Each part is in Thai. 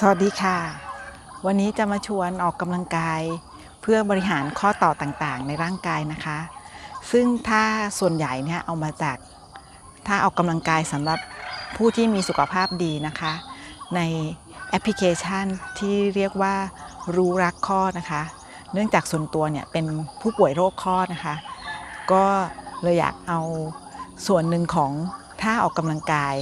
สวัสดีค่ะ วันนี้จะมาชวนออกกำลังกาย เพื่อบริหารข้อต่อต่างๆ ในร่างกายนะคะ ซึ่งถ้าส่วนใหญ่เนี่ยเอามาจากถ้าออกกำลังกายสำหรับผู้ที่มีสุขภาพดีนะคะ ในแอปพลิเคชันที่เรียกว่ารู้รักข้อนะคะ เนื่องจากส่วนตัวเนี่ยเป็นผู้ป่วยโรคข้อนะคะ ก็เลยอยากเอาส่วนหนึ่งของท่าออกกำลังกาย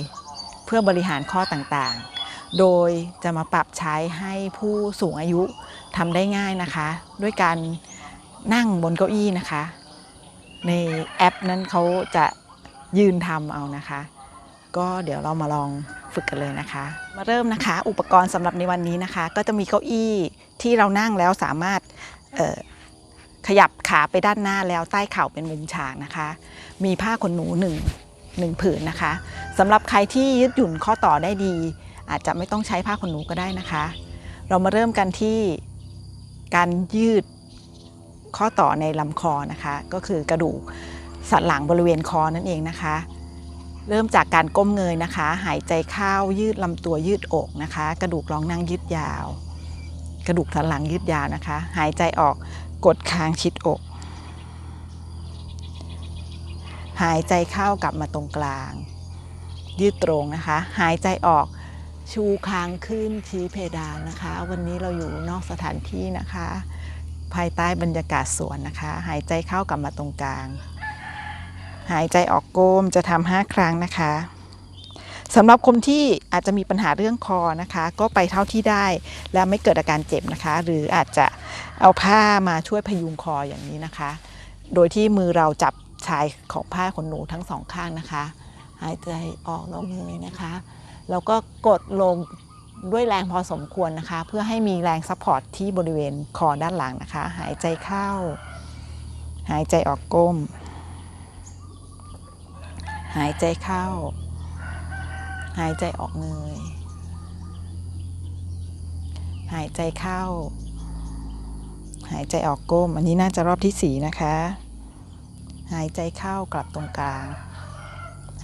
เพื่อบริหารข้อต่างๆ โดยจะมาปรับใช้ให้ผู้สูงอายุทำได้ง่ายนะคะ ด้วยการนั่งบนเก้าอี้นะคะ ในแอปนั้นเขาจะยืนทำเอานะคะ ก็เดี๋ยวเรามาลองฝึกกันเลยนะคะ มาเริ่มนะคะ อุปกรณ์สำหรับในวันนี้นะคะ ก็จะมีเก้าอี้ที่เรานั่งแล้วสามารถขยับขาไปด้านหน้าแล้วใต้เข่าเป็นมุมฉากนะคะ มีผ้าขนหนูหนึ่งหนึ่งผืนนะคะสำหรับใครที่ยืดหยุ่นข้อต่อได้ดี อาจจะไม่ต้องใช้ผ้าขนหนูก็ได้นะคะ เรามาเริ่มกันที่การยืดข้อต่อในลำคอนะคะ ก็คือกระดูกสันหลังบริเวณคอนั่นเองนะคะ เริ่มจากการก้มเงยนะคะ หายใจเข้ายืดลำตัวยืดอกนะคะ กระดูกรองนั่งยืดยาว กระดูกสันหลังยืดยาวนะคะ หายใจออกกดคางชิดอก หายใจเข้ากลับมาตรงกลาง ยืดตรงนะคะ หายใจออก ชูคางขึ้นชี้เพดานนะคะ วันนี้เราอยู่นอกสถานที่นะคะ ภายใต้บรรยากาศสวนนะคะ หายใจเข้ากลับมาตรงกลาง หายใจออกโก้มจะทำห้าครั้งนะคะสำหรับคนที่อาจจะมีปัญหาเรื่องคอนะคะ ก็ไปเท่าที่ได้ แล้วไม่เกิดอาการเจ็บนะคะ หรืออาจจะเอาผ้ามาช่วยพยุงคออย่างนี้นะคะ โดยที่มือเราจับชายของผ้าขนหนูทั้งสองข้างนะคะ หายใจออกแล้วเงยนะคะ แล้วก็กดลงด้วยแรงพอสมควรนะคะ เพื่อให้มีแรงซัพพอร์ตที่บริเวณคอด้านหลังนะคะ หายใจเข้า หายใจออกก้ม หายใจเข้า หายใจออกเงยหายใจเข้า หายใจออกก้ม อันนี้น่าจะรอบที่สี่นะคะ หายใจเข้ากลับตรงกลาง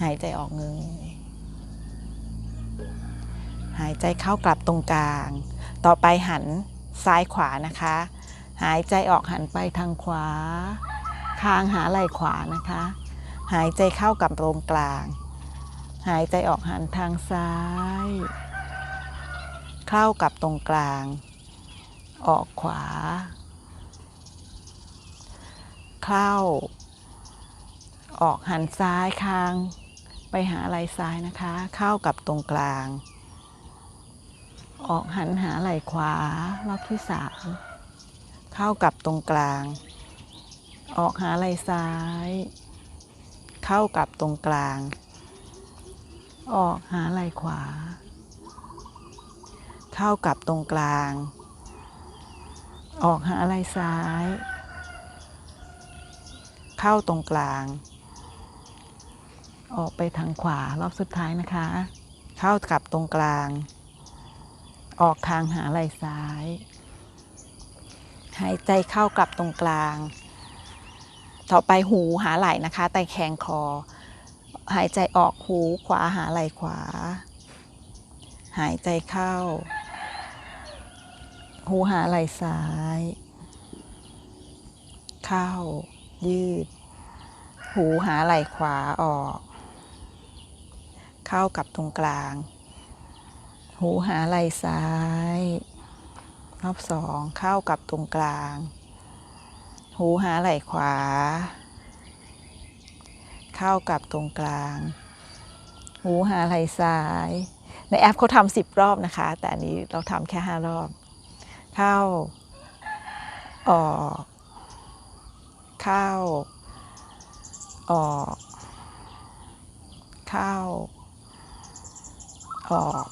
หายใจออกเงย หายใจเข้ากลับตรงกลาง ต่อไปหันซ้ายขวานะคะ หายใจออกหันไปทางขวา คางหาไหล่ขวานะคะ หายใจเข้ากลับตรงกลาง หายใจออกหันทางซ้าย เข้ากลับตรงกลาง ออกขวา เข้า ออกหันซ้ายคาง ไปหาไหล่ซ้ายนะคะ เข้ากับตรงกลาง ออกหันหาไหล่ขวารอบที่สามเข้ากับตรงกลาง ออกหาไหล่ซ้าย เข้ากับตรงกลาง ออกหาไหล่ขวา เข้ากับตรงกลาง ออกหาไหล่ซ้าย เข้าตรงกลาง ออกไปทางขวารอบสุดท้ายนะคะ เข้ากับตรงกลาง ออกทางหาไหล่ซ้าย หายใจเข้ากลับตรงกลาง ต่อไปหูหาไหล่นะคะไตแคงคอ หายใจออกหูขวาหาไหล่ขวา หายใจเข้า หูหาไหล่ซ้าย เข้า ยืด หูหาไหล่ขวาออก เข้ากับตรงกลาง หูหาไหล่ซ้าย รอบสองเข้ากับตรงกลาง หูหาไหล่ขวา เข้ากับตรงกลาง หูหาไหล่ซ้าย ในแอปเขาทำสิบรอบนะคะ แต่อันนี้เราทำแค่ห้ารอบ เข้า ออก เข้า ออก เข้า ออก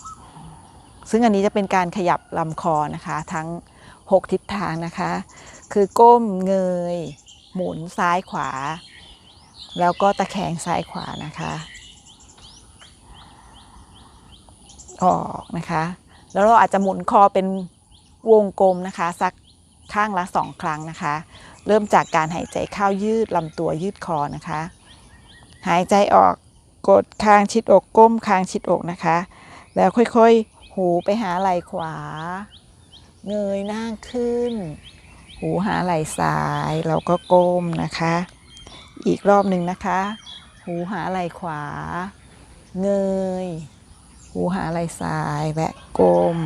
ซึ่งอันนี้จะเป็นการขยับลำคอนะคะ ทั้ง 6 ทิศทางนะคะ คือก้มเงย หมุนซ้ายขวา แล้วก็ตะแคงซ้ายขวานะคะ ออกนะคะ แล้วเราอาจจะหมุนคอเป็นวงกลมนะคะ สักข้างละสองครั้งนะคะ เริ่มจากการหายใจเข้ายืดลำตัวยืดคอนะคะ หายใจออกกดคางชิดอกก้มคางชิดอกนะคะ แล้วค่อยๆ หูไปหาไหล่ขวา เงยหน้าขึ้น หูหาไหล่ซ้ายเราก็ก้มนะคะ อีกรอบหนึ่งนะคะ หูหาไหล่ขวา เงย หูหาไหล่ซ้ายและก้ม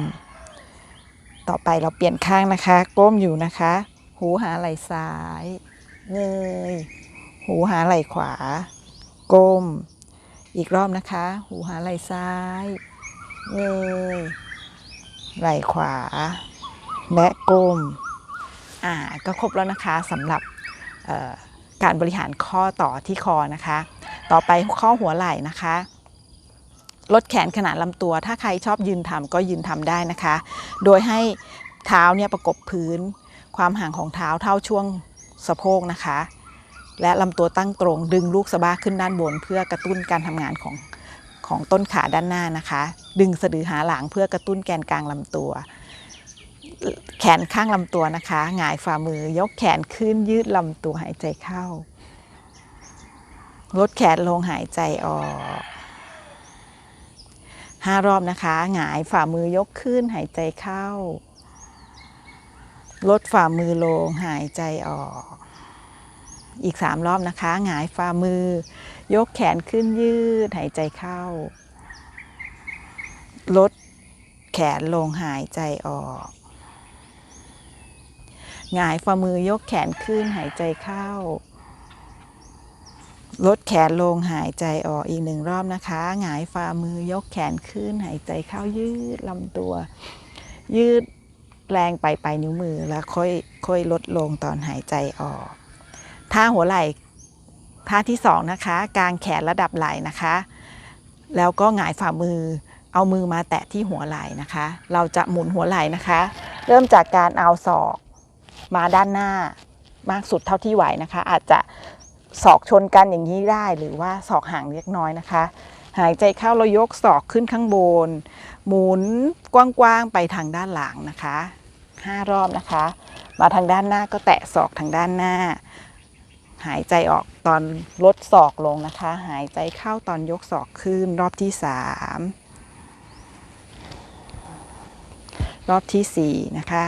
ต่อไปเราเปลี่ยนข้างนะคะ ก้มอยู่นะคะ หูหาไหล่ซ้าย เงย หูหาไหล่ขวา ก้ม อีกรอบนะคะ หูหาไหล่ซ้าย เงยไหล่ขวา และก้มอ่าก็ครบแล้วนะคะสำหรับการบริหารข้อต่อที่คอนะคะ ต่อไปข้อหัวไหล่นะคะลดแขนขนาดลำตัว ถ้าใครชอบยืนทำก็ยืนทำได้นะคะ โดยให้เท้าเนี่ยประกบพื้น ความห่างของเท้าเท่าช่วงสะโพกนะคะ และลำตัวตั้งตรงดึงลูกสะบ้าขึ้นด้านบน เพื่อกระตุ้นการทำงานของ ของต้นขาด้านหน้านะคะ ดึงสะดือหาหลังเพื่อกระตุ้นแกนกลางลำตัว แขนข้างลำตัวนะคะหงายฝ่ามือยกแขนขึ้นยืดลำตัวหายใจเข้า ลดแขนลงหายใจออกห้ารอบนะคะ หงายฝ่ามือยกขึ้นหายใจเข้า ลดฝ่ามือลงหายใจออก อีกสามรอบนะคะ หงายฝ่ามือ ยกแขนขึ้นยืดหายใจเข้า ลดแขนลงหายใจออกหงายฝ่ามือยกแขนขึ้นหายใจเข้า ลดแขนลงหายใจออกอีกหนึ่งรอบนะคะหงายฝ่ามือยกแขนขึ้นหายใจเข้ายืดลำตัว ยืดแรงไปไปลายนิ้วมือแล้วค่อยค่อยลดลงตอนหายใจออกท่าหัวไหล่ ท่าที่สองนะคะกางแขนระดับไหล่นะคะ แล้วก็หงายฝ่ามือ เอามือมาแตะที่หัวไหล่นะคะ เราจะหมุนหัวไหล่นะคะ เริ่มจากการเอาศอกมาด้านหน้ามากสุดเท่าที่ไหวนะคะ อาจจะศอกชนกันอย่างนี้ได้หรือว่าศอกห่างเล็กน้อยนะคะ หายใจเข้าเรายกศอกขึ้นข้างบน หมุนกว้างๆไปทางด้านหลังนะคะห้ารอบนะคะ มาทางด้านหน้าก็แตะศอกทางด้านหน้า หายใจออกตอนลดศอกลงนะคะ หายใจเข้าตอนยกศอกขึ้นรอบที่สามรอบที่สี่นะคะ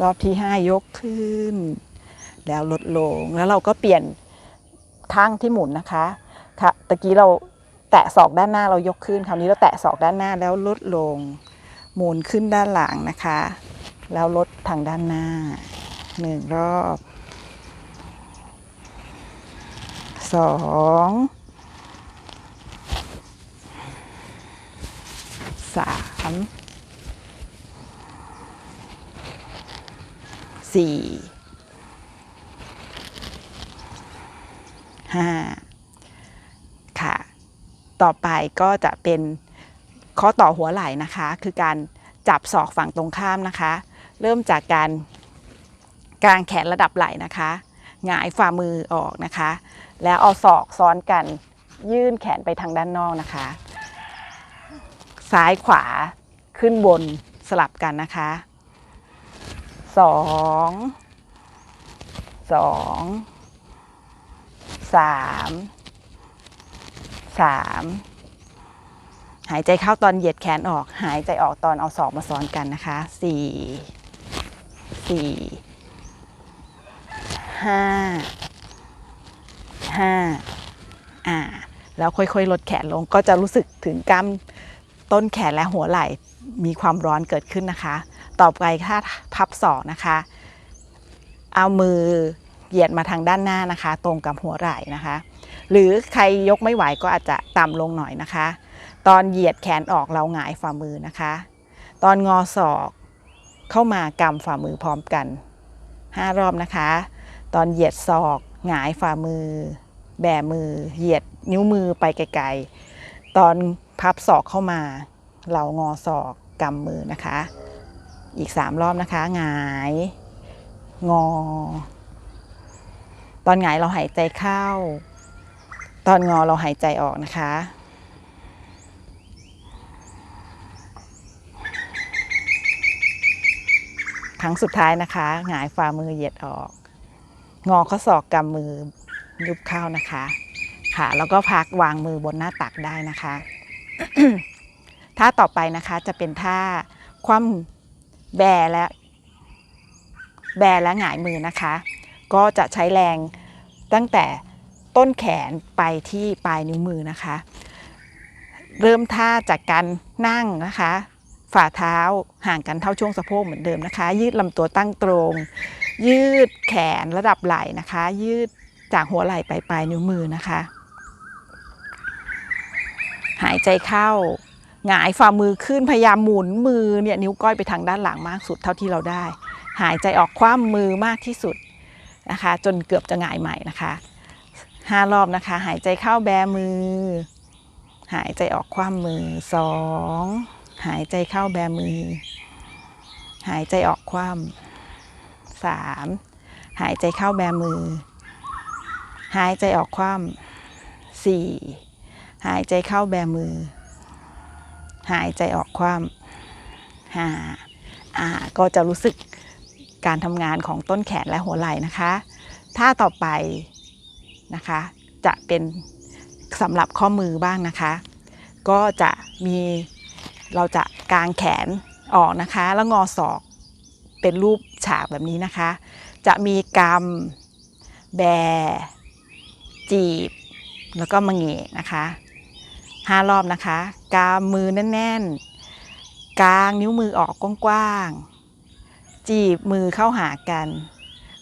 รอบที่ห้ายกขึ้น แล้วลดลงแล้วเราก็เปลี่ยนข้างที่หมุนนะคะค่ะตะกี้เราแตะศอกด้านหน้าเรายกขึ้น คราวนี้เราแตะศอกด้านหน้าแล้วลดลง หมุนขึ้นด้านหลังนะคะ แล้วลดทางด้านหน้า หนึ่งรอบสองสามสี่ห้าค่ะ ต่อไปก็จะเป็นข้อต่อหัวไหล่นะคะ คือการจับศอกฝั่งตรงข้ามนะคะ เริ่มจากการ กางแขนระดับไหล่นะคะหงายฝ่ามือออกนะคะ แล้วเอาศอกซ้อนกันยื่นแขนไปทางด้านนอกนะคะ ซ้ายขวาขึ้นบนสลับกันนะคะสองสองสามสามหายใจเข้าตอนเหยียดแขนออก หายใจออกตอนเอาศอกมาซ้อนกันนะคะสี่สี่ ห้าห้าอ่าแล้วค่อยๆ ลดแขนลงก็จะรู้สึกถึงกล้ามต้นแขนและหัวไหล่มีความร้อนเกิดขึ้นนะคะ ต่อไปถ้าพับศอกนะคะ เอามือเหยียดมาทางด้านหน้านะคะ ตรงกับหัวไหล่นะคะ หรือใครยกไม่ไหวก็อาจจะต่ำลงหน่อยนะคะ ตอนเหยียดแขนออกเราหงายฝ่ามือนะคะ ตอนงอศอกเข้ามากำฝ่ามือพร้อมกัน 5 รอบนะคะ ตอนเหยียดศอก หงายฝ่ามือ แบมือ เหยียดนิ้วมือไปไกลๆ ตอนพับศอกเข้ามา เรางอศอกกำมือนะคะ อีก3รอบนะคะ หงาย งอ ตอนหงายเราหายใจเข้า ตอนงอเราหายใจออกนะคะครั้งสุดท้ายนะคะ หงายฝ่ามือเหยียดออก งอข้อศอกกำมือยุบเข้านะคะ ค่ะ แล้วก็พักวางมือบนหน้าตักได้นะคะท่าต่อไปนะคะจะเป็นท่าคว่ำแบและ แบและหงายมือนะคะ ก็จะใช้แรงตั้งแต่ต้นแขนไปที่ปลายนิ้วมือนะคะ เริ่มท่าจากการนั่งนะคะ ฝ่าเท้าห่างกันเท่าช่วงสะโพกเหมือนเดิมนะคะ ยืดลำตัวตั้งตรง ยืดแขนระดับไหล่นะคะ ยืดจากหัวไหล่ไปปลายนิ้วมือนะคะ หายใจเข้าหงายฝ่ามือขึ้นพยายามหมุนมือเนี่ยนิ้วก้อยไปทางด้านหลังมากสุดเท่าที่เราได้ หายใจออกคว่ำมือมากที่สุดนะคะ จนเกือบจะหงายใหม่นะคะห้ารอบนะคะ หายใจเข้าแบมือ หายใจออกคว่ำมือสอง หายใจเข้าแบมือ หายใจออกคว่ำสามหายใจเข้าแบมือ หายใจออกคว่ำสี่หายใจเข้าแบมือ หายใจออกคว่ำห้าอ่าก็จะรู้สึกการทำงานของต้นแขนและหัวไหล่นะคะท่าต่อไปนะคะ จะเป็นสำหรับข้อมือบ้างนะคะ ก็จะมี เราจะกางแขนออกนะคะ แล้วงอศอกเป็นรูปฉากแบบนี้นะคะ จะมีกำแบ จีบ แล้วก็มังเงะนะคะห้ารอบนะคะกางมือแน่นๆ กางนิ้วมือออกกว้างๆ จีบมือเข้าหากัน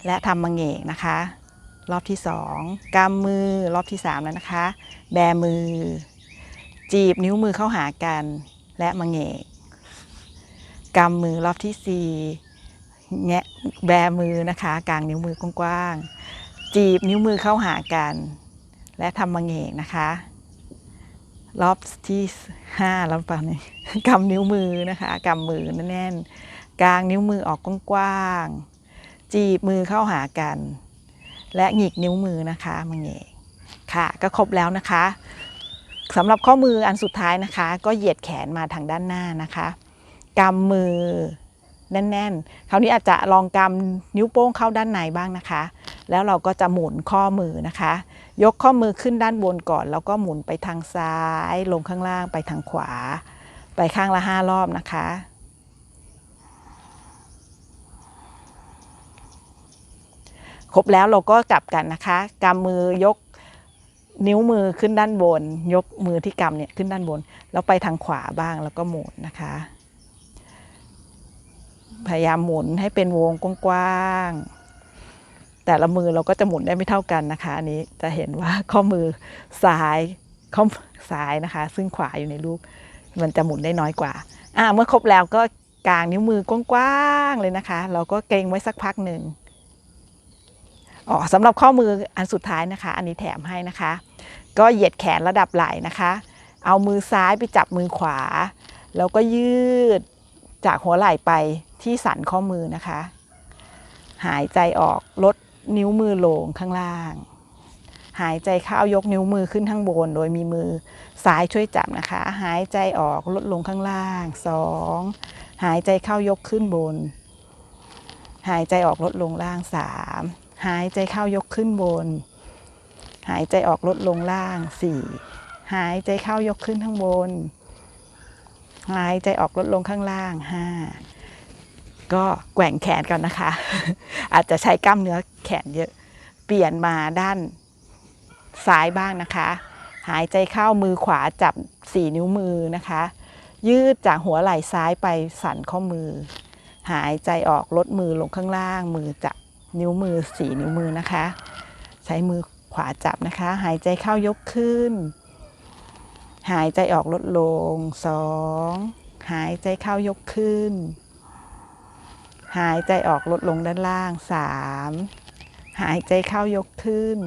และทำมังเงะนะคะ รอบที่สองกำมือรอบที่สามแล้วนะคะ แบมือ จีบนิ้วมือเข้าหากัน และมังเงะกำมือรอบที่สี่แงะแบมือนะคะกางนิ้วมือกว้างๆจีบนิ้วมือเข้าหากัน และทำมังเงกนะคะ รอบที่ห้าแล้วป่ะนี่กำนิ้วมือนะคะกำมือแน่นๆกางนิ้วมือออกกว้างๆจีบมือเข้าหากัน และหงิกนิ้วมือนะคะมังเงกค่ะก็ครบแล้วนะคะ สำหรับข้อมืออันสุดท้ายนะคะ ก็เหยียดแขนมาทางด้านหน้านะคะกำมือแน่นๆ คราวนี้อาจจะลองกำนิ้วโป้งเข้าด้านในบ้างนะคะ แล้วเราก็จะหมุนข้อมือนะคะ ยกข้อมือขึ้นด้านบนก่อน แล้วก็หมุนไปทางซ้าย ลงข้างล่างไปทางขวา ไปข้างละห้ารอบนะคะ ครบแล้วเราก็กลับกันนะคะกำมือยก นิ้วมือขึ้นด้านบน ยกมือที่กำเนี่ยขึ้นด้านบน แล้วไปทางขวาบ้างแล้วก็หมุนนะคะ พยายามหมุนให้เป็นวงกว้างๆแต่ละมือเราก็จะหมุนได้ไม่เท่ากันนะคะ อันนี้จะเห็นว่าข้อมือซ้ายข้อซ้ายนะคะ ซึ่งขวาอยู่ในรูปมันจะหมุนได้น้อยกว่าอ่าเมื่อครบแล้วก็กางนิ้วมือกว้างๆเลยนะคะ เราก็เกรงไว้สักพักหนึ่ง อ๋อสำหรับข้อมืออันสุดท้ายนะคะ อันนี้แถมให้นะคะ ก็เหยียดแขนระดับไหล่นะคะ เอามือซ้ายไปจับมือขวา แล้วก็ยืดจากหัวไหล่ไปที่สันข้อมือนะคะ หายใจออกลดนิ้วมือลงข้างล่าง หายใจเข้ายกนิ้วมือขึ้นข้างบน โดยมีมือซ้ายช่วยจับนะคะ หายใจออกลดลงข้างล่างสองหายใจเข้ายกขึ้นบน หายใจออกลดลงล่างสาม หายใจเข้ายกขึ้นบน หายใจออกลดลงล่างสี่หายใจเข้ายกขึ้นข้างบน หายใจออกลดลงข้างล่างห้าก็แกว่งแขนกันนะคะ อาจจะใช้กล้ามเนื้อแขนเยอะ เปลี่ยนมาด้านซ้ายบ้างนะคะ หายใจเข้ามือขวาจับสี่นิ้วมือนะคะ ยืดจากหัวไหล่ซ้ายไปสั่นข้อมือ หายใจออกลดมือลงข้างล่างมือจับ นิ้วมือสี่นิ้วมือนะคะ ใช้มือขวาจับนะคะ หายใจเข้ายกขึ้น หายใจออกลดลงสองหายใจเข้ายกขึ้น หายใจออกลดลงด้านล่างสามหายใจเข้ายกขึ้น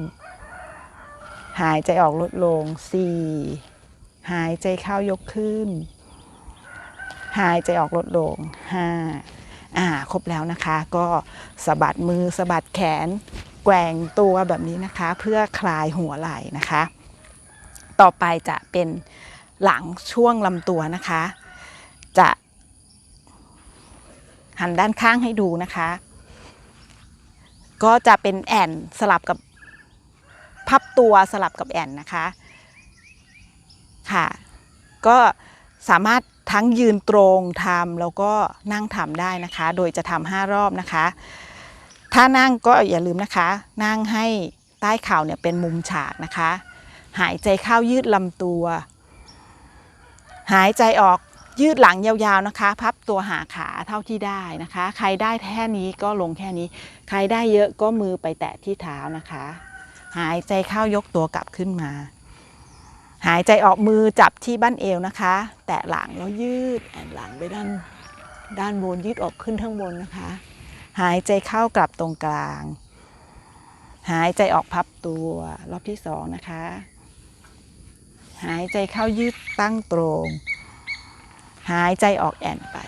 หายใจออกลดลงสี่หายใจเข้ายกขึ้น หายใจออกลดลงห้า อ่าครบแล้วนะคะ ก็สะบัดมือสะบัดแขน แกว่งตัวแบบนี้นะคะ เพื่อคลายหัวไหล่นะคะ ต่อไปจะเป็นหลังช่วงลำตัวนะคะ จะหันด้านข้างให้ดูนะคะ ก็จะเป็นแอนสลับกับพับตัวสลับกับแอนนะคะค่ะ ก็สามารถ ทั้งยืนตรงทำแล้วก็นั่งทำได้นะคะ โดยจะทำห้ารอบนะคะ ถ้านั่งก็อย่าลืมนะคะ นั่งให้ใต้เข่าเนี่ยเป็นมุมฉากนะคะ หายใจเข้ายืดลำตัว หายใจออกยืดหลังยาวๆนะคะ พับตัวหาขาเท่าที่ได้นะคะ ใครได้แค่นี้ก็ลงแค่นี้ ใครได้เยอะก็มือไปแตะที่เท้านะคะ หายใจเข้ายกตัวกลับขึ้นมา หายใจออกมือจับที่บั้นเอวนะคะ แตะหลังแล้วยืดแอนหลังไปด้านด้านบนยืดออกขึ้นข้างบนนะคะ หายใจเข้ากลับตรงกลาง หายใจออกพับตัวรอบที่สองนะคะ หายใจเข้ายืดตั้งตรง หายใจออกแอนไป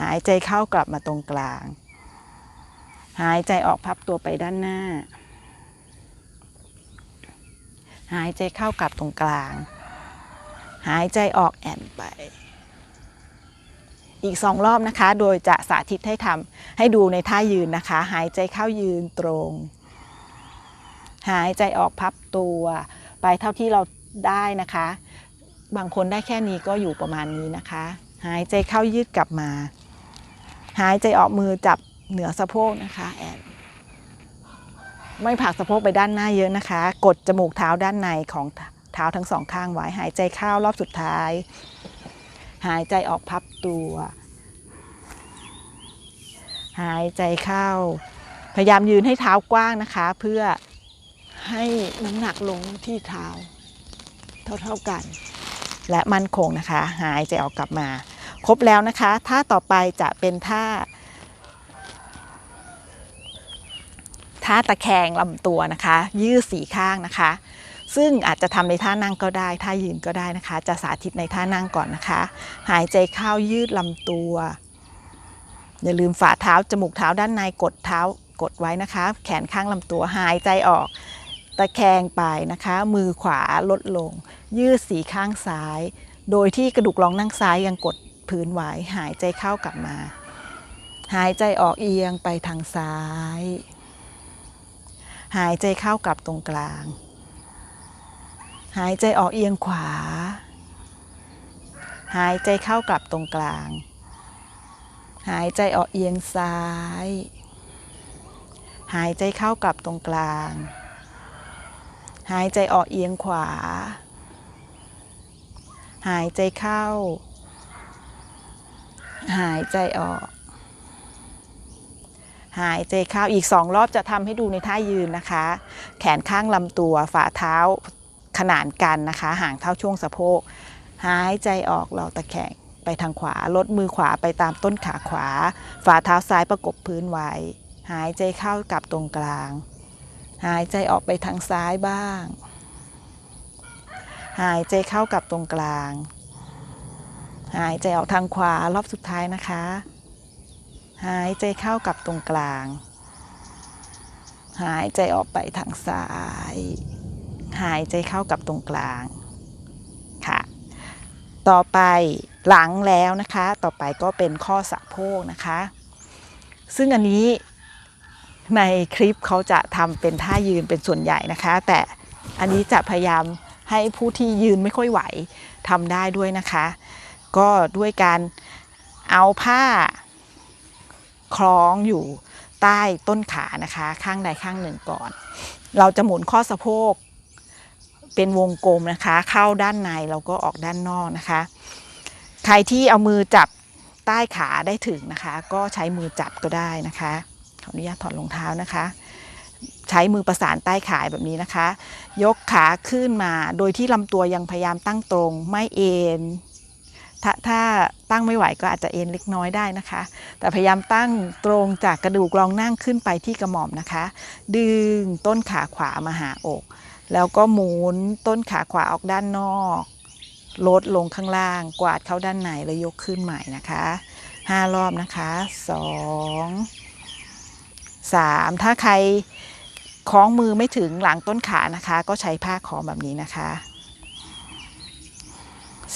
หายใจเข้ากลับมาตรงกลาง หายใจออกพับตัวไปด้านหน้า หายใจเข้ากลับตรงกลาง หายใจออกแอนไป อีกสองรอบนะคะ โดยจะสาธิตให้ทำให้ดูในท่ายืนนะคะ หายใจเข้ายืนตรง หายใจออกพับตัว ไปเท่าที่เราได้นะคะ บางคนได้แค่นี้ก็อยู่ประมาณนี้นะคะ หายใจเข้ายืดกลับมา หายใจออกมือจับเหนือสะโพกนะคะแอน ไม่ผลักสะโพกไปด้านหน้าเยอะนะคะ กดจมูกเท้าด้านในของเท้าทั้งสองข้างไว้หายใจเข้ารอบสุดท้าย หายใจออกพับตัว หายใจเข้า พยายามยืนให้เท้ากว้างนะคะ เพื่อให้น้ำหนักลงที่เท้า เท่าๆกัน และมั่นคงนะคะ หายใจออกกลับมา ครบแล้วนะคะท่าต่อไปจะเป็นท่า ท่าตะแคงลำตัวนะคะ ยืดสีข้างนะคะ ซึ่งอาจจะทำในท่านั่งก็ได้ ท่ายืนก็ได้นะคะ จะสาธิตในท่านั่งก่อนนะคะ หายใจเข้ายืดลำตัว อย่าลืมฝ่าเท้าจมูกเท้าด้านในกดเท้ากดไว้นะคะ แขนข้างลำตัวหายใจออกตะแคงไปนะคะ มือขวาลดลง ยืดสีข้างซ้าย โดยที่กระดูกรองนั่งซ้ายยังกดพื้นไว้หายใจเข้ากลับมา หายใจออกเอียงไปทางซ้าย หายใจเข้ากลับตรงกลาง หายใจออกเอียงขวา หายใจเข้ากลับตรงกลาง หายใจออกเอียงซ้าย หายใจเข้ากลับตรงกลาง หายใจออกเอียงขวา หายใจเข้า หายใจออก หายใจเข้าอีกสองรอบจะทำให้ดูในท่ายืนนะคะ แขนข้างลำตัวฝ่าเท้าขนานกันนะคะ ห่างเท่าช่วงสะโพก หายใจออกเราตะแคงไปทางขวา ลดมือขวาไปตามต้นขาขวา ฝ่าเท้าซ้ายประกบพื้นไว้ หายใจเข้ากลับตรงกลาง หายใจออกไปทางซ้ายบ้าง หายใจเข้ากลับตรงกลาง หายใจออกทางขวารอบสุดท้ายนะคะ หายใจเข้ากลับตรงกลาง หายใจออกไปทางซ้าย หายใจเข้ากลับตรงกลางค่ะ ต่อไปหลังแล้วนะคะ ต่อไปก็เป็นข้อสะโพกนะคะ ซึ่งอันนี้ในคลิปเขาจะทำเป็นท่ายืนเป็นส่วนใหญ่นะคะ แต่อันนี้จะพยายามให้ผู้ที่ยืนไม่ค่อยไหวทำได้ด้วยนะคะ ก็ด้วยการเอาผ้า คล้องอยู่ใต้ต้นขานะคะ ข้างใดข้างหนึ่งก่อน เราจะหมุนข้อสะโพก เป็นวงกลมนะคะ เข้าด้านในแล้วก็ออกด้านนอกนะคะ ใครที่เอามือจับใต้ขาได้ถึงนะคะ ก็ใช้มือจับก็ได้นะคะขออนุญาตถอดรองเท้านะคะ ใช้มือประสานใต้ขาแบบนี้นะคะ ยกขาขึ้นมาโดยที่ลำตัวยังพยายามตั้งตรง ไม่เอ็น ถ้าถ้าตั้งไม่ไหวก็อาจจะเอ็นเล็กน้อยได้นะคะ แต่พยายามตั้งตรงจากกระดูกรองนั่งขึ้นไปที่กระหม่อมนะคะ ดึงต้นขาขวามาหาอก แล้วก็หมุนต้นขาขวาออกด้านนอกลดลงข้างล่าง กวาดเข้าด้านในแล้วยกขึ้นใหม่นะคะห้ารอบนะคะสองสามถ้าใครคล้องมือไม่ถึงหลังต้นขานะคะ ก็ใช้ผ้าคล้องแบบนี้นะคะ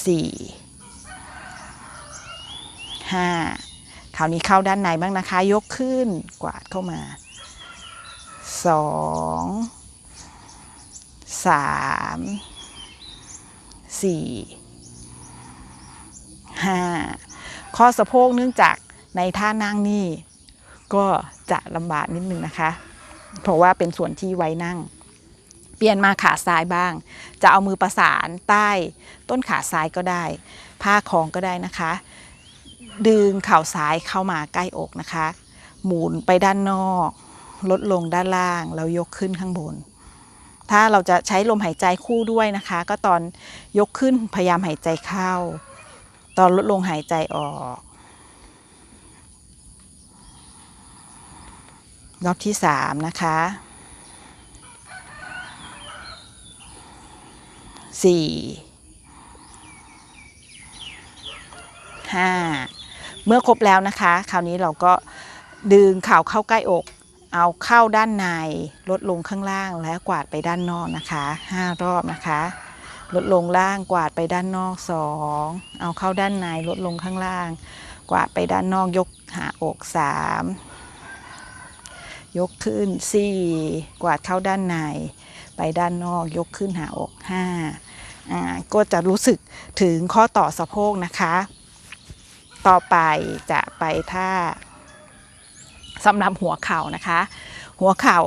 สี่ ห้าคราวนี้เข้าด้านในบ้างนะคะ ยกขึ้นกวาดเข้ามาสองสามสี่ห้าข้อสะโพกเนื่องจากในท่านั่งนี่ ก็จะลำบากนิดนึงนะคะ เพราะว่าเป็นส่วนที่ไว้นั่ง เปลี่ยนมาขาซ้ายบ้าง จะเอามือประสานใต้ต้นขาซ้ายก็ได้ ผ้าคล้องก็ได้นะคะ ดึงเข่าซ้ายเข้ามาใกล้อกนะคะ หมุนไปด้านนอก ลดลงด้านล่างแล้วยกขึ้นข้างบน ถ้าเราจะใช้ลมหายใจคู่ด้วยนะคะ ก็ตอนยกขึ้นพยายามหายใจเข้า ตอนลดลงหายใจออก รอบที่สามนะคะสี่ห้า เมื่อครบแล้วนะคะ คราวนี้เราก็ดึงข่าเข้าใกล้อก เอาเข้าด้านในลดลงข้างล่างและกวาดไปด้านนอกนะคะห้ารอบนะคะ ลดลงล่างกวาดไปด้านนอกสองเอาเข้าด้านในลดลงข้างล่าง กวาดไปด้านนอกยกหาอกสามยกขึ้นสี่กวาดเข้าด้านใน ไปด้านนอกยกขึ้นหาอกห้าก็จะรู้สึกถึงข้อต่อสะโพกนะคะ ต่อไปจะไปท่าสำหรับหัวเข่านะคะ หัวเข่า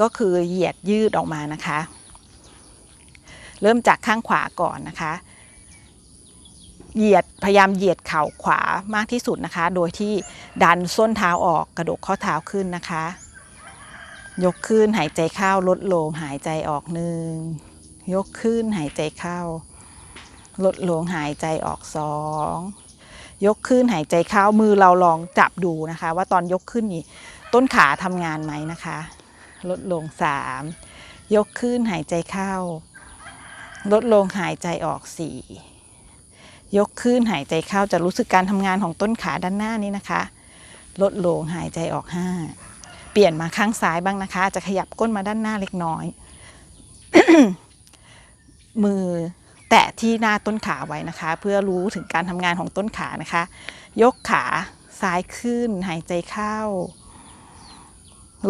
ก็คือเหยียดยืดออกมานะคะ เริ่มจากข้างขวาก่อนนะคะ เหยียดพยายามเหยียดเข่าขวามากที่สุดนะคะ โดยที่ดันส้นเท้าออกกระดกข้อเท้าขึ้นนะคะ ยกขึ้นหายใจเข้าลดลงหายใจออกหนึ่งยกขึ้นหายใจเข้า ลดลงหายใจออกสอง ยกขึ้นหายใจเข้ามือเราลองจับดูนะคะ ว่าตอนยกขึ้นนี่ต้นขาทำงานไหมนะคะ ลดลงสามยกขึ้นหายใจเข้า ลดลงหายใจออกสี่ยกขึ้นหายใจเข้าจะรู้สึกการทำงานของต้นขาด้านหน้านี้นะคะ ลดลงหายใจออกห้าเปลี่ยนมาข้างซ้ายบ้างนะคะ จะขยับก้นมาด้านหน้าเล็กน้อย มือ แตะที่หน้าต้นขาไว้นะคะ เพื่อรู้ถึงการทำงานของต้นขานะคะ ยกขาซ้ายขึ้น หายใจเข้า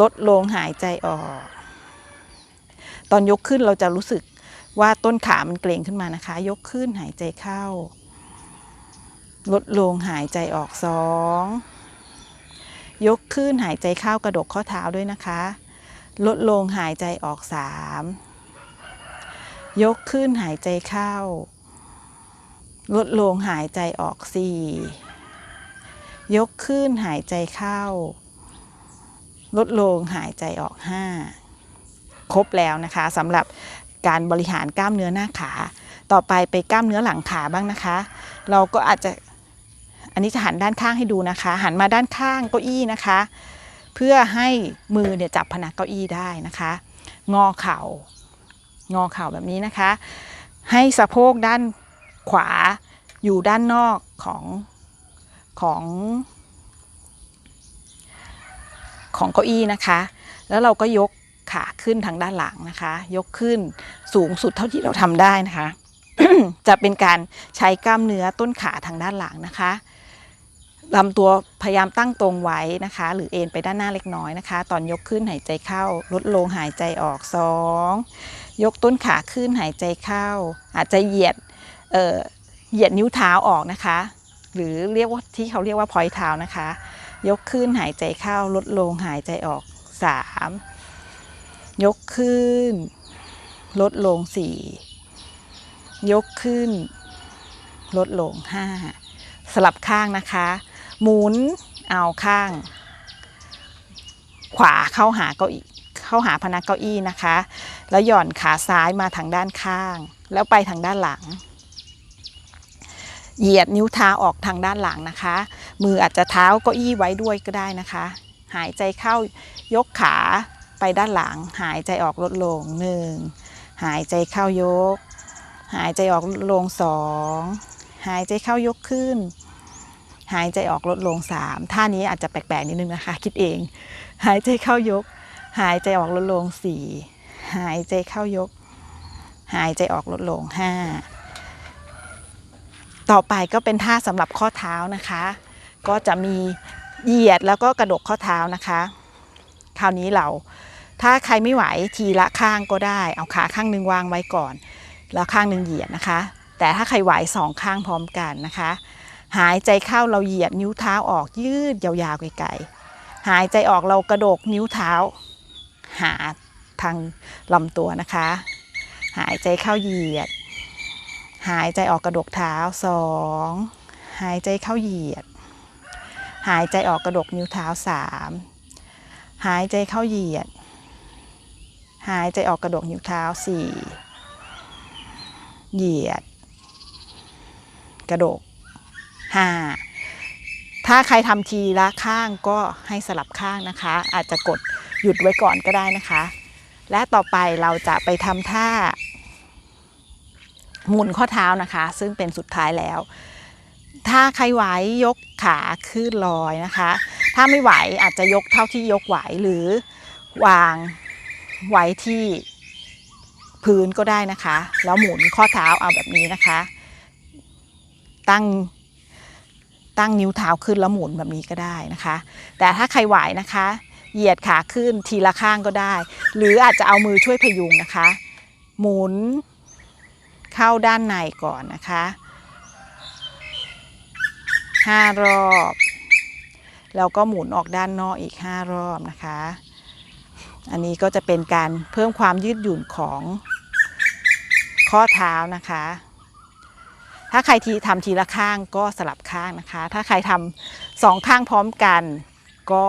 ลดลงหายใจออก ตอนยกขึ้นเราจะรู้สึกว่าต้นขามันเกร็งขึ้นมานะคะ ยกขึ้นหายใจเข้า ลดลงหายใจออกสองยกขึ้นหายใจเข้ากระดกข้อเท้าด้วยนะคะ ลดลงหายใจออกสาม ยกขึ้นหายใจเข้า ลดลงหายใจออกสี่ยกขึ้นหายใจเข้า ลดลงหายใจออกห้าครบแล้วนะคะสำหรับการบริหารกล้ามเนื้อหน้าขา ต่อไปไปกล้ามเนื้อหลังขาบ้างนะคะ เราก็อาจจะอันนี้จะหันด้านข้างให้ดูนะคะ หันมาด้านข้างเก้าอี้นะคะ เพื่อให้มือเนี่ยจับพนักเก้าอี้ได้นะคะ งอเข่า งอเข่าแบบนี้นะคะ ให้สะโพกด้านขวาอยู่ด้านนอกของของของเก้าอี้นะคะ แล้วเราก็ยกขาขึ้นทางด้านหลังนะคะ ยกขึ้นสูงสุดเท่าที่เราทำได้นะคะ จะเป็นการใช้กล้ามเนื้อต้นขาทางด้านหลังนะคะลำตัวพยายามตั้งตรงไว้นะคะ หรือเอ็นไปด้านหน้าเล็กน้อยนะคะ ตอนยกขึ้นหายใจเข้าลดลงหายใจออกสอง ยกต้นขาขึ้นหายใจเข้า อาจจะเหยียดเเหยียดนิ้วเท้าออกนะคะ หรือเรียกว่าที่เขาเรียกว่าพอยเท้านะคะ ยกขึ้นหายใจเข้าลดลงหายใจออกสามยกขึ้น ลดลงสี่ยกขึ้น ลดลงห้าสลับข้างนะคะ หมุนเอาข้าง ขวาเข้าหาเก้าอี้ เข้าหาพนักเก้าอี้นะคะ แล้วหย่อนขาซ้ายมาทางด้านข้าง แล้วไปทางด้านหลัง เหยียดนิ้วเท้าออกทางด้านหลังนะคะ มืออาจจะเท้าเก้าอี้ไว้ด้วยก็ได้นะคะ หายใจเข้ายกขาไปด้านหลัง หายใจออกลดลงหนึ่งหายใจเข้ายก หายใจออกลดลงสองหายใจเข้ายกขึ้น หายใจออกลดลงสามท่านี้อาจจะแปลกๆนิดนึงนะคะ คิดเอง หายใจเข้ายก หายใจออกลดลงสี่หายใจเข้ายก หายใจออกลดลงห้าต่อไปก็เป็นท่าสำหรับข้อเท้านะคะ ก็จะมีเหยียดแล้วก็กระดกข้อเท้านะคะ คราวนี้เราถ้าใครไม่ไหวทีละข้างก็ได้ เอาขาข้างหนึ่งวางไว้ก่อน แล้วข้างหนึ่งเหยียดนะคะ แต่ถ้าใครไหวสองข้างพร้อมกันนะคะ หายใจเข้าเราเหยียดนิ้วเท้าออกยืดยาวๆไกลๆหายใจออกเรากระดกนิ้วเท้า หาทางลำตัวนะคะ หายใจเข้าเหยียด หายใจออกกระดกเท้าสองหายใจเข้าเหยียด หายใจออกกระดกนิ้วเท้าสามหายใจเข้าเหยียด หายใจออกกระดกนิ้วเท้าสี่เหยียด กระดกห้าถ้าใครทำทีละข้างก็ให้สลับข้างนะคะ อาจจะกด หยุดไว้ก่อนก็ได้นะคะ และต่อไปเราจะไปทำท่าหมุนข้อเท้านะคะ ซึ่งเป็นสุดท้ายแล้ว ถ้าใครไหวยกขาขึ้นลอยนะคะ ถ้าไม่ไหวอาจจะยกเท่าที่ยกไหวหรือวางไว้ที่พื้นก็ได้นะคะ แล้วหมุนข้อเท้าเอาแบบนี้นะคะ ตั้งตั้งนิ้วเท้าขึ้นแล้วหมุนแบบนี้ก็ได้นะคะ แต่ถ้าใครไหวนะคะ เหยียดขาขึ้นทีละข้างก็ได้ หรืออาจจะเอามือช่วยพยุงนะคะ หมุนเข้าด้านในก่อนนะคะห้ารอบแล้วก็หมุนออกด้านนอกอีกห้ารอบนะคะ อันนี้ก็จะเป็นการเพิ่มความยืดหยุ่นของข้อเท้านะคะ ถ้าใครทีทำทีละข้างก็สลับข้างนะคะ ถ้าใครทำสองข้างพร้อมกันก็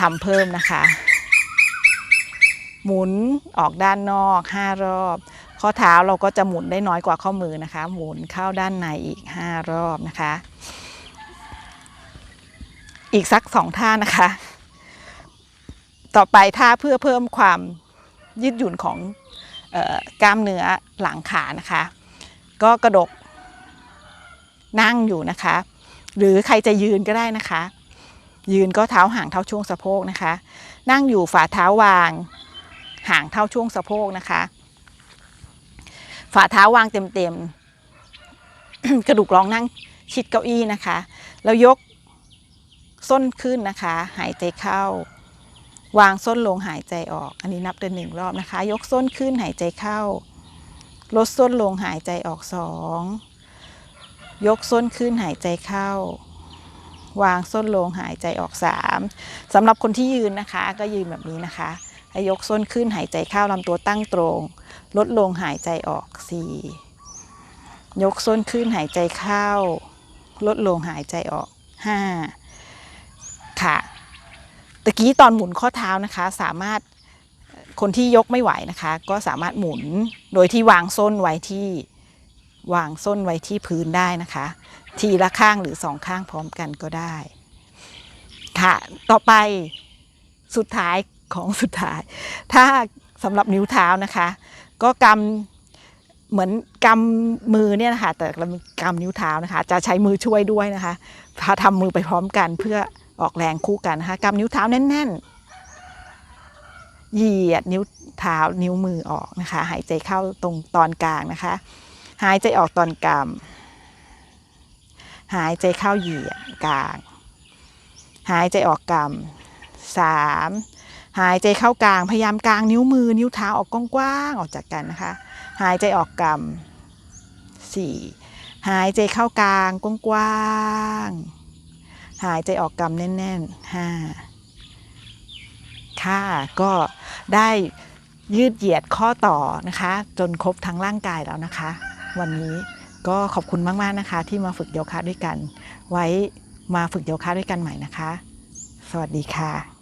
ทำเพิ่มนะคะ หมุนออกด้านนอก 5 รอบ ข้อเท้าเราก็จะหมุนได้น้อยกว่าข้อมือนะคะ หมุนเข้าด้านในอีก 5 รอบนะคะ อีกสักสองท่านะคะ ต่อไปท่าเพื่อเพิ่มความยืดหยุ่นของออกล้ามเนื้อหลังขานะคะ ก็กระดกนั่งอยู่นะคะ หรือใครจะยืนก็ได้นะคะ ยืนก็เท้าห่างเท่าช่วงสะโพกนะคะ นั่งอยู่ฝ่าเท้าวาง ห่างเท่าช่วงสะโพกนะคะ ฝ่าเท้าวางเต็มๆ กระดูกรองนั่งชิดเก้าอี้นะคะ แล้วยกส้นขึ้นนะคะ หายใจเข้า วางส้นลงหายใจออก อันนี้นับเดินหนึ่งรอบนะคะ ยกส้นขึ้นหายใจเข้า ลดส้นลงหายใจออกสอง ยกส้นขึ้นหายใจเข้า วางส้นลงหายใจออกสามสำหรับคนที่ยืนนะคะ ก็ยืนแบบนี้นะคะให้ยกส้นขึ้นหายใจเข้าลำตัวตั้งตรง ลดลงหายใจออกสี่ยกส้นขึ้นหายใจเข้า ลดลงหายใจออกห้าค่ะตะกี้ตอนหมุนข้อเท้านะคะสามารถคนที่ยกไม่ไหวนะคะ ก็สามารถหมุนโดยที่วางส้นไว้ที่วางส้นไว้ที่พื้นได้นะคะ ทีละข้างหรือสองข้างพร้อมกันก็ได้ค่ะต่อไปสุดท้ายของสุดท้าย ถ้าสำหรับนิ้วเท้านะคะ ก็กำเหมือนกำมือเนี่ยนะคะแต่เรากำนิ้วเท้านะคะ จะใช้มือช่วยด้วยนะคะพาทำมือไปพร้อมกันเพื่อออกแรงคู่กันนะคะกำนิ้วเท้าแน่นๆเหยียดนิ้วเท้านิ้วมือออกนะคะ หายใจเข้าตรงตอนกลางนะคะ หายใจออกตอนกำ หายใจเข้าเหยียดกลาง หายใจออกกำสามหายใจเข้ากลางพยายามกลางนิ้วมือนิ้วเท้าออกกว้างๆออกจากกันนะคะ หายใจออกกำสี่หายใจเข้ากลางกว้างๆหายใจออกกำแน่นๆห้าค่ะก็ได้ยืดเหยียดข้อต่อนะคะ จนครบทั้งร่างกายแล้วนะคะ วันนี้ ก็ขอบคุณมาก ๆ นะคะ ที่มาฝึกโยคะด้วยกัน ไว้มาฝึกโยคะด้วยกันใหม่นะคะ สวัสดีค่ะ